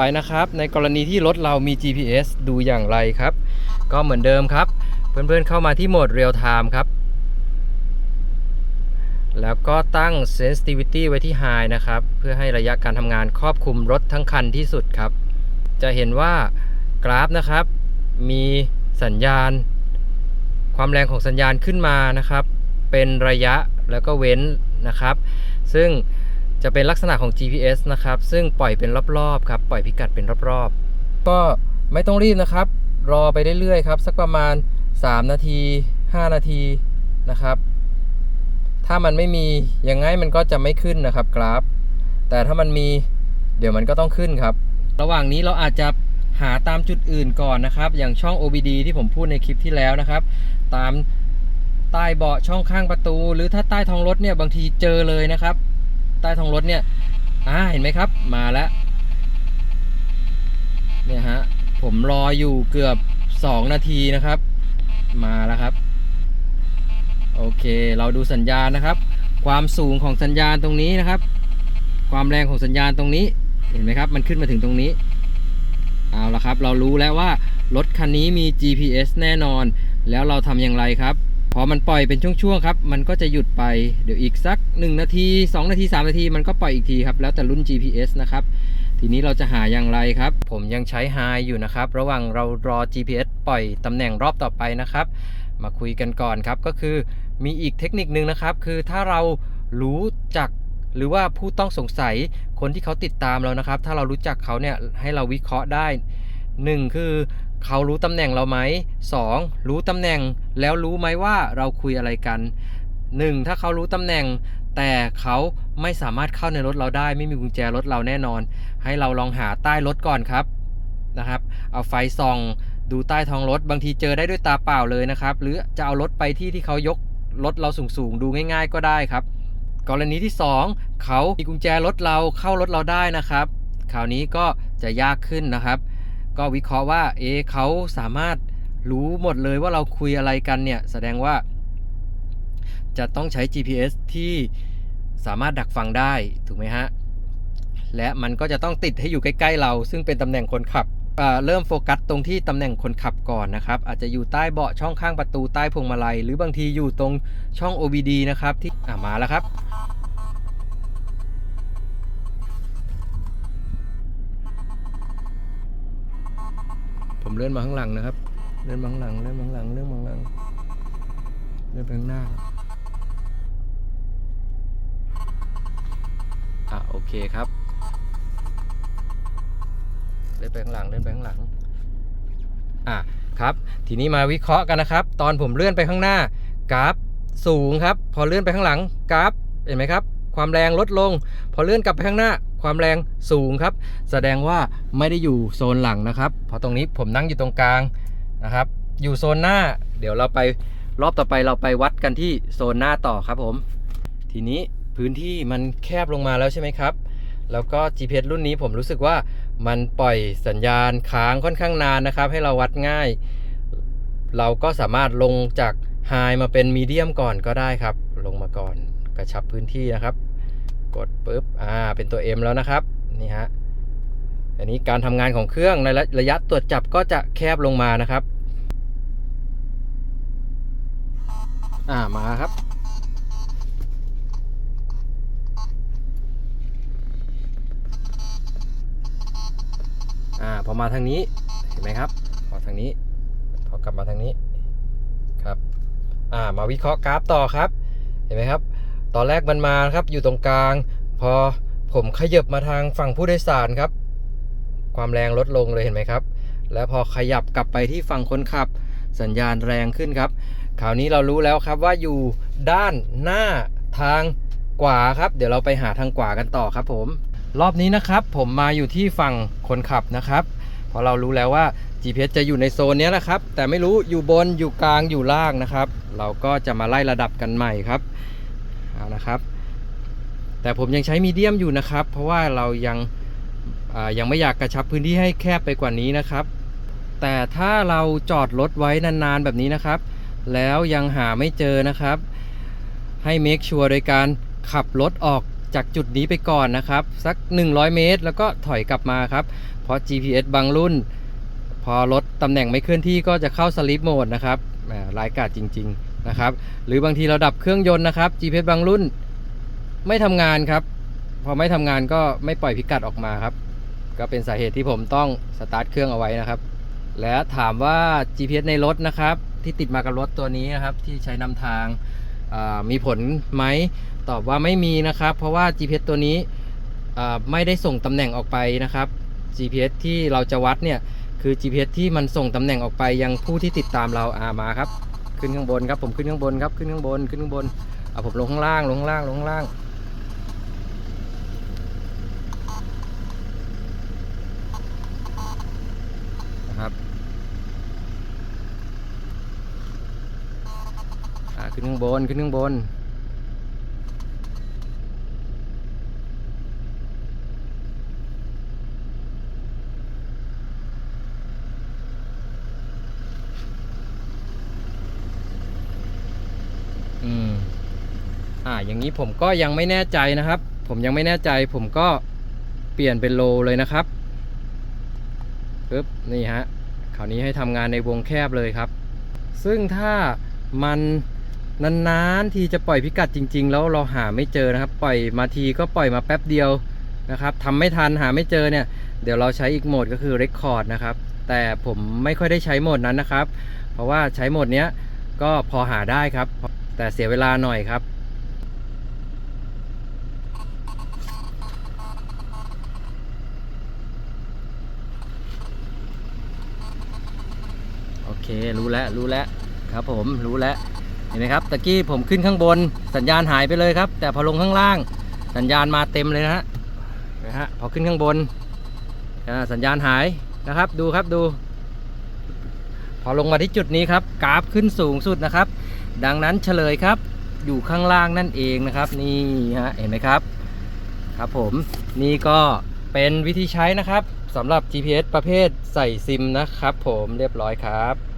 ไปนะครับในกรณีที่รถเรามี GPS ดูอย่างไรครับ ก็เหมือนเดิมครับ เพื่อนๆเข้ามาที่โหมด Real Time ครับ แล้วก็ตั้ง Sensitivity ไว้ที่ High นะครับ เพื่อให้ระยะการทำงานครอบคลุมรถทั้งคันที่สุดครับ จะเห็นว่ากราฟนะครับ มีสัญญาณ ความแรงของสัญญาณขึ้นมานะครับ เป็นระยะแล้วก็เว้นนะครับ ซึ่ง จะเป็นลักษณะของ GPS นะครับ ซึ่งปล่อยเป็นรอบๆครับ ปล่อยพิกัดเป็นรอบๆ ก็ไม่ต้องรีบนะครับ รอไปเรื่อยๆครับ สักประมาณ 3 นาที 5 นาทีนะครับ ถ้ามันไม่มียังไงมันก็จะไม่ขึ้นนะครับกราฟ แต่ถ้ามันมีเดี๋ยวมันก็ต้องขึ้นครับ ระหว่างนี้เราอาจจะหาตามจุดอื่นก่อนนะครับ อย่างช่อง OBD ที่ผมพูดในคลิปที่แล้วนะครับ ตามใต้เบาะช่องข้างประตู หรือถ้าใต้ท้องรถเนี่ยบางทีเจอเลยนะครับ ใต้ท้องรถเนี่ยอ่าเห็นไหมครับ มาแล้วเนี่ยฮะผมรออยู่เกือบ 2 นาทีนะครับ มาแล้วครับ โอเคเราดูสัญญาณนะครับ ความสูงของสัญญาณตรงนี้นะครับ ความแรงของสัญญาณตรงนี้เห็นไหมครับ มันขึ้นมาถึงตรงนี้เอาละครับ เรารู้แล้วว่ารถคันนี้มี GPS แน่นอน แล้วเราทำอย่างไรครับ พอมันปล่อยเป็นช่วงๆครับ มันก็จะหยุดไปเดี๋ยวอีกสัก 1 นาที 2 นาที 3 นาที มันก็ปล่อยอีกทีครับ แล้วแต่รุ่น GPS นะครับ ทีนี้เราจะหาอย่างไรครับ ผมยังใช้ High อยู่นะครับ ระหว่างเรารอ GPS ปล่อยตำแหน่งรอบต่อไปนะครับ มาคุยกันก่อนครับ ก็คือมีอีกเทคนิคนึงนะครับ คือถ้าเรารู้จักหรือว่าผู้ต้องสงสัยคนที่เขาติดตามเรานะครับ ถ้าเรารู้จักเขาเนี่ยให้เราวิเคราะห์ได้ 1 คือ เขารู้ตำแหน่งเราไหม 2. รู้ตำแหน่งแล้วรู้ไหมว่าเราคุยอะไรกัน 1. ถ้าเขารู้ตำแหน่ง แต่เขาไม่สามารถเข้าในรถเราได้ ไม่มีกุญแจรถเราแน่นอน ให้เราลองหาใต้รถก่อนครับนะครับ เอาไฟส่อง ดูใต้ท้องรถบางทีเจอได้ด้วยตาเปล่าเลยนะครับ หรือจะเอารถไปที่ที่เขายกรถเราสูงๆ ดูง่าย ๆ ก็ได้ครับ กรณีที่ 2 เขามีกุญแจรถเราเข้ารถเราได้นะครับ คราวนี้ก็จะยากขึ้นนะครับ ก็วิเคราะห์ว่าเอเขาสามารถรู้หมดเลยว่าเราคุยอะไรกันเนี่ย แสดงว่า จะต้องใช้ GPS ที่สามารถดักฟังได้ถูกไหมฮะ และมันก็จะต้องติดให้อยู่ใกล้ ๆ เรา ซึ่งเป็นตำแหน่งคนขับเริ่มโฟกัสตรงที่ตำแหน่งคนขับก่อนนะครับ อาจจะอยู่ใต้เบาะช่องข้างประตูใต้พวงมาลัย หรือบางทีอยู่ตรงช่อง OBD นะครับที่มาแล้วครับ ผมเลื่อนมาข้างหลังนะครับ เลื่อนมาข้างหลัง เลื่อนมาข้างหลัง เลื่อนมาข้างหลัง เลื่อนไปข้างหน้า อะโอเคครับ เลื่อนไปข้างหลัง เลื่อนไปข้างหลัง อะครับ ทีนี้มาวิเคราะห์กันนะครับ ตอนผมเลื่อนไปข้างหน้ากราฟสูงครับ พอเลื่อนไปข้างหลังกราฟ เห็นไหมครับ ความแรงลดลง พอเลื่อนกลับไปข้างหน้า ความแรงสูงครับ แสดงว่าไม่ได้อยู่โซนหลังนะครับเพราะตรงนี้ผมนั่งอยู่ตรงกลางนะครับ อยู่โซนหน้า เดี๋ยวเราไปรอบต่อไปเราไปวัดกันที่โซนหน้าต่อครับผม ทีนี้พื้นที่มันแคบลงมาแล้วใช่ไหมครับ แล้วก็ GPS รุ่นนี้ผมรู้สึกว่ามันปล่อยสัญญาณค้างค่อนข้างนานนะครับ ให้เราวัดง่าย เราก็สามารถลงจาก High มาเป็น Medium ก่อนก็ได้ครับ ลงมาก่อนกระชับพื้นที่นะครับ กดปุ๊บอ่าเป็นตัว M แล้วนะครับนี่ฮะอันนี้การทำงานของเครื่องในระระยะตรวจจับก็จะแคบลงมานะครับอ่ามาครับ อ่าพอมาทางนี้เห็นไหมครับ พอทางนี้ พอกลับมาทางนี้ครับ อ่ามาวิเคราะห์กราฟต่อครับ เห็นไหมครับ ตอนแรกมันมาครับอยู่ตรงกลาง พอผมขยับมาทางฝั่งผู้โดยสารครับ ความแรงลดลงเลยเห็นไหมครับ แล้วพอขยับกลับไปที่ฝั่งคนขับ สัญญาณแรงขึ้นครับคราวนี้เรารู้แล้วครับว่าอยู่ด้านหน้าทางขวาครับ เดี๋ยวเราไปหาทางขวากันต่อครับ ผม รอบนี้นะครับ ผมมาอยู่ที่ฝั่งคนขับนะครับพราะเรารู้แล้วว่า GPS จะอยู่ในโซนนี้ยนะครับ แต่ไม่รู้อยู่บนอยู่กลางอยู่ล่างนะครับ เราก็จะมาไล่ระดับกันใหม่ครับ เอานะครับ แต่ผมยังใช้มีเดียมอยู่นะครับ เพราะว่าเรายังยังไม่อยากกระชับพื้นที่ให้แคบไปกว่านี้นะครับ แต่ถ้าเราจอดรถไว้นานๆแบบนี้นะครับ แล้วยังหาไม่เจอนะครับ ให้ make sure โดยการขับรถออกจากจุดนี้ไปก่อนนะครับ สัก 100 เมตร แล้วก็ถอยกลับมาครับ เพราะ GPS บางรุ่น พอรถตำแหน่งไม่เคลื่อนที่ก็จะเข้าสลิปโหมดนะครับรายกาดจริง ๆ นะครับ หรือบางทีเราดับเครื่องยนต์นะครับ GPS บางรุ่นไม่ทำงานครับ พอไม่ทำงานก็ไม่ปล่อยพิกัดออกมาครับ ก็เป็นสาเหตุที่ผมต้องสตาร์ทเครื่องเอาไว้นะครับ และถามว่า GPS ในรถนะครับ ที่ติดมากับรถตัวนี้นะครับ ที่ใช้นำทางมีผลไหมตอบว่าไม่มีนะครับ เพราะว่า GPS ตัวนี้ไม่ได้ส่งตำแหน่งออกไปนะครับ GPS ที่เราจะวัดเนี่ยคือ GPS ที่มันส่งตำแหน่งออกไปยังผู้ที่ติดตามเราอามาครับ ขึ้นข้างบนครับ ผมขึ้นข้างบนครับ ขึ้นข้างบน ขึ้นข้างบน เอาผมลงข้างล่าง ลงข้างล่าง ลงข้างล่างนะครับขึ้นข้างบน ขึ้นข้างบน อืม อ่าอย่างนี้ผมก็ยังไม่แน่ใจนะครับ ผมยังไม่แน่ใจ ผมก็เปลี่ยนเป็นโลเลยนะครับปึ๊บนี่ฮะคราวนี้ให้ทำงานในวงแคบเลยครับ ซึ่งถ้ามันนานๆทีจะปล่อยพิกัดจริง ๆ แล้วเราหาไม่เจอนะครับ ปล่อยมาทีก็ปล่อยมาแป๊บเดียวนะครับทำไม่ทันหาไม่เจอเนี่ยเดี๋ยวเราใช้อีกโหมดก็คือ Record นะครับ แต่ผมไม่ค่อยได้ใช้โหมดนั้นนะครับ เพราะว่าใช้โหมดเนี้ยก็พอหาได้ครับ แต่เสียเวลาหน่อยครับ โอเค รู้แล้วรู้แล้วครับผมรู้แล้วเห็นไหมครับตะกี้ผมขึ้นข้างบนสัญญาณหายไปเลยครับ แต่พอลงข้างล่าง สัญญาณมาเต็มเลยนะฮะนไหมฮะพอขึ้นข้างบนอ่าสัญญาณหายนะครับดูครับดู พอลงมาที่จุดนี้ครับกราฟขึ้นสูงสุดนะครับ ดังนั้นเฉลยครับ อยู่ข้างล่างนั่นเองนะครับ นี่ฮะเห็นไหมครับ ครับผมนี่ก็เป็นวิธีใช้นะครับสำหรับ GPS ประเภทใส่ซิมนะครับ ผมเรียบร้อยครับ